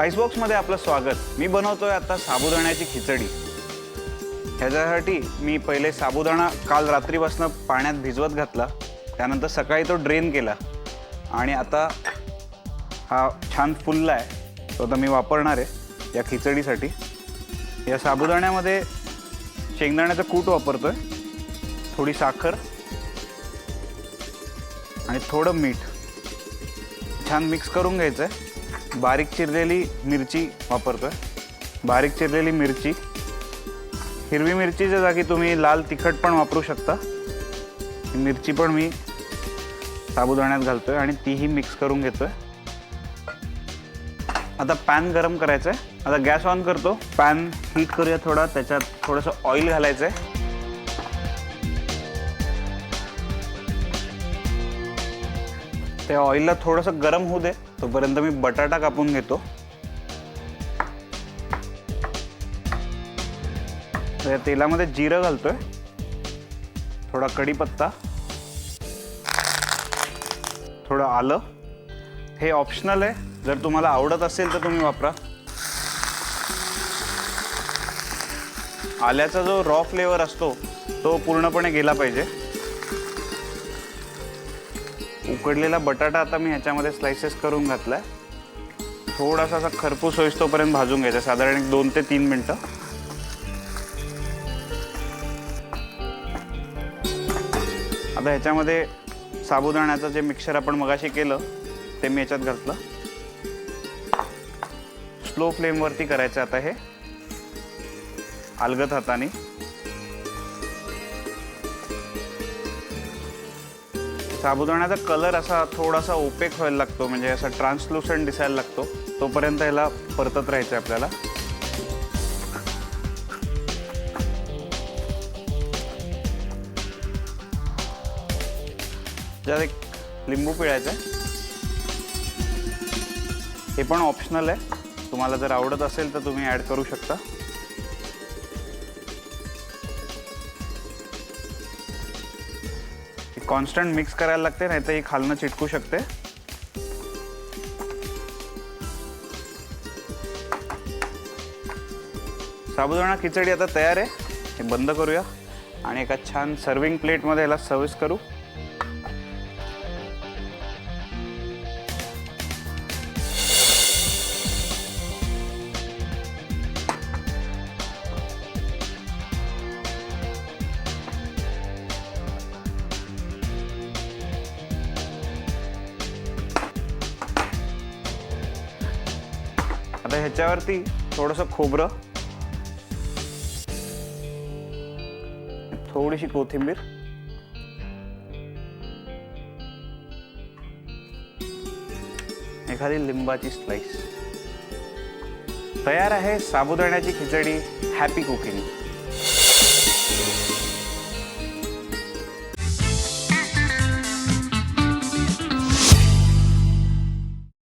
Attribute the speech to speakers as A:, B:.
A: Spice बॉक्समध्ये आपलं स्वागत. मी बनवतोय आता साबुदाण्याची खिचडी. ह्याच्यासाठी मी पहिले साबुदाणा काल रात्रीपासून पाण्यात भिजवत घातला. त्यानंतर सकाळी तो ड्रेन केला. आणि आता हा छान फुलला आहे तो आता मी वापरणार आहे या खिचडीसाठी. या साबुदाण्यामध्ये शेंगदाण्याचं कूट वापरतो आहे थोडी साखर. आणि थोडं मीठ. छान मिक्स करून घ्यायचं आहे बारीक चिरलेली मिरची वापरतोय. बारीक चिरलेली मिरची. हिरवी मिरचीच्या जागी तुम्ही लाल तिखट पण वापरू शकता. मिरची पण मी साबुदाण्यात घालतोय आणि तीही मिक्स करून घेतोय. आता पॅन गरम करायचं आहे आता गॅस ऑन करतो. पॅन हीट करूया थोडा त्याच्यात थोडंसं ऑइल घालायचं आहे ते ऑइलला थोडंसं गरम होऊ दे. तोपर्यंत मी बटाटा कापून घेतो. तर तेलामध्ये जिरं घालतोय. थोडा कढीपत्ता. थोडं आलं. हे ऑप्शनल आहे. जर तुम्हाला आवडत असेल तर तुम्ही वापरा. आल्याचा जो रॉ फ्लेवर असतो तो पूर्णपणे गेला पाहिजे. उकडलेला बटाटा आता मी ह्याच्यामध्ये स्लायसेस करून घातला आहे. थोडासा असा खरपूस होईस्तोपर्यंत भाजून घ्यायचा. साधारण एक दोन ते तीन मिनटं. आता ह्याच्यामध्ये साबुदाण्याचं जे मिक्सर आपण मगाशी केलं ते मी ह्याच्यात घातलं. स्लो फ्लेमवरती करायचं आता हे. अलगत हाताने. साबुदाण्याचा कलर असा थोडासा ओपेक व्हायला लागतो म्हणजे असा ट्रान्सलुसंट दिसायला लागतो. तोपर्यंत ह्याला परतत राहायचं आहे आपल्याला. ज्यात एक लिंबू पिळायचं आहे हे पण ऑप्शनल आहे. तुम्हाला जर आवडत असेल तर तुम्ही ॲड करू शकता. कॉन्स्टंट मिक्स करायला लागते नाही तर ही खालनं चिटकू शकते. साबुदाणा खिचडी आता तयार आहे. हे बंद करूया. आणि एका छान सर्विंग प्लेटमध्ये याला सर्विस करू. आता ह्याच्यावरती थोडंसं खोबरं थोडीशी कोथिंबीर एखादी लिंबाची स्लाइस. तयार आहे साबुदाण्याची खिचडी हॅपी कुकिंग